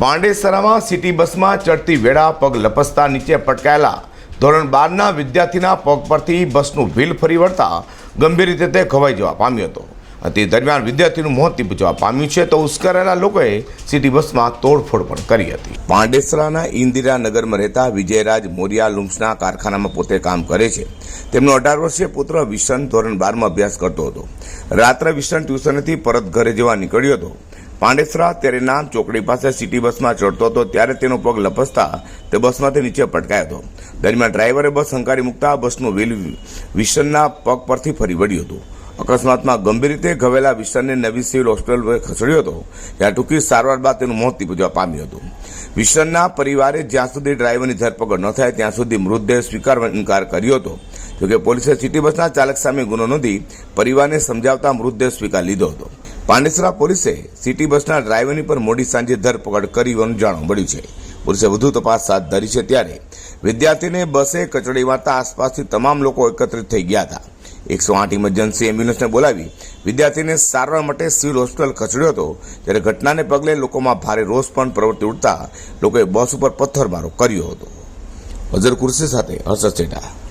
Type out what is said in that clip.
પાંડેસરામાં city બસમાં ચડતી વેળા પગ લપસતા નીચે પટકાયેલા ધોરણ બારના વિદ્યાર્થીના પગ પરથી બસનું વ્હીલ ફરી વળતા ગંભીર રીતે તે ખવાઈ જવા પામ્યો હતો. તે દરમિયાન વિદ્યાર્થીનું મોત નીપજવા પામ્યું છે તો ઉશ્કેરાયેલા લોકોએ સિટી બસમાં તોડફોડ પણ કરી હતી. પાંડેસરાના ઇન્દિરાનગરમાં રહેતા વિજયરાજ મોરિયા લુમ્સના કારખાનામાં પોતે કામ કરે છે. તેમનો અઢાર વર્ષીય પુત્ર વિશન ધોરણ બારમાં અભ્યાસ કરતો હતો. રાત્રે વિશન ટ્યુશનથી પરત ઘરે જવા નીકળ્યો હતો. પાંડેસરા તેરેનામ ચોકડી પાસે સિટી બસમાં ચડતો હતો, ત્યારે તેનો પગ લપસતા તે બસમાંથી નીચે પટકાયો હતો. દરમિયાન ડ્રાઈવરે બસ હંકારી મૂકતા બસનું વ્હીલ વિશનના પગ પરથી ફરી વળ્યું હતું. અકસ્માતમાં ગંભીર રીતે ઘવેલા વિશનને નવી સિવિલ હોસ્પિટલ ખસેડ્યો હતો. જ્યાં ટૂંકી સારવાર બાદ તેનું મોત નીપજવા પામ્યું હતું. વિશનના પરિવારે જ્યાં સુધી ડ્રાઈવરની ધરપકડ ન થાય, ત્યાં સુધી મૃતદેહ સ્વીકારવા ઇનકાર કર્યો હતો. જોકે પોલીસે સિટી બસના ચાલક સામે ગુનો નોંધી પરિવારને સમજાવતા મૃતદેહ સ્વીકાર લીધો હતો. પાંડેસરા પોલીસે સિટી બસના ડ્રાઈવરની પર મોડી સાંજે ધરપકડ કરી હોવાનું જાણવા મળ્યું છે. પોલીસે વધુ તપાસ હાથ ધરી છે ત્યારે વિદ્યાર્થીને બસે કચડી મારતા આસપાસથી તમામ લોકો એકત્રિત થઈ ગયા હતા. એકસો આઠ ઇમરજન્સી એમ્બ્યુલન્સને બોલાવી વિદ્યાર્થીને સારવાર માટે સિવિલ હોસ્પિટલ ખસેડ્યો હતો. ત્યારે ઘટનાને પગલે લોકોમાં ભારે રોષ પણ પ્રવર્તી ઉઠતા લોકોએ બસ ઉપર પથ્થરમારો કર્યો હતો. અઝર કુર્સી સાથે હર્ષદ સેઠા